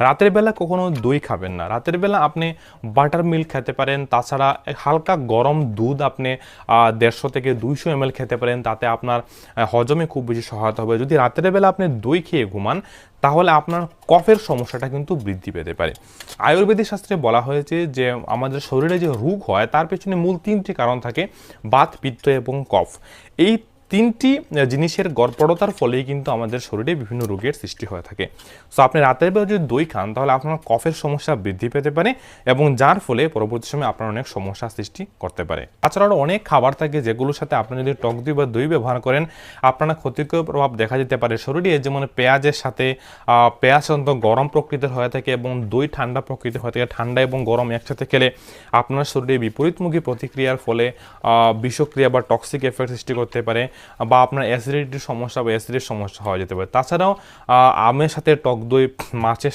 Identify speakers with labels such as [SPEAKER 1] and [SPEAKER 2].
[SPEAKER 1] রাতের বেলা কখনো দই খাবেন না। রাতের বেলা আপনি বাটার মিল্ক খেতে পারেন, তাছাড়া হালকা গরম দুধ আপনি দেড়শো থেকে দুইশো এম খেতে পারেন, তাতে আপনার হজমে খুব বেশি সহায়তা হবে। যদি রাতের বেলা আপনি দই খেয়ে ঘুমান, তাহলে আপনার কফের সমস্যাটা কিন্তু বৃদ্ধি পেতে পারে। আয়ুর্বেদিক শাস্ত্রে বলা হয়েছে যে, আমাদের শরীরে যে রোগ হয়, তার পেছনে মূল তিনটি কারণ থাকে, বাত, পিত্ত এবং কফ। এই তিনটি জিনিসের গড়পড়তার ফলেই কিন্তু আমাদের শরীরে বিভিন্ন রোগের সৃষ্টি হয়ে থাকে। সো আপনি রাতের বেলা যদি দই খান, তাহলে আপনার কফের সমস্যা বৃদ্ধি পেতে পারে এবং যার ফলে পরবর্তী সময় আপনার অনেক সমস্যা সৃষ্টি করতে পারে। তাছাড়া আরও অনেক খাবার থাকে যেগুলোর সাথে আপনি যদি টক দই বা দই ব্যবহার করেন, আপনার ক্ষতিকর প্রভাব দেখা যেতে পারে শরীরে, যেমন পেঁয়াজের সাথে পেঁয়াজ সাধারণত গরম প্রকৃতির হয়ে থাকে এবং দই ঠান্ডা প্রকৃতির হয়ে থাকে। ঠান্ডা এবং গরম একসাথে খেলে আপনার শরীরে বিপরীতমুখী প্রতিক্রিয়ার ফলে বিষক্রিয়া বা টক্সিক এফেক্ট সৃষ্টি করতে পারে। বা আপনার অ্যাসিডিটির সমস্যা বা অ্যাসিডের সমস্যা হওয়া যেতে পারে। তাছাড়াও আমের সাথে টক দই, মাছের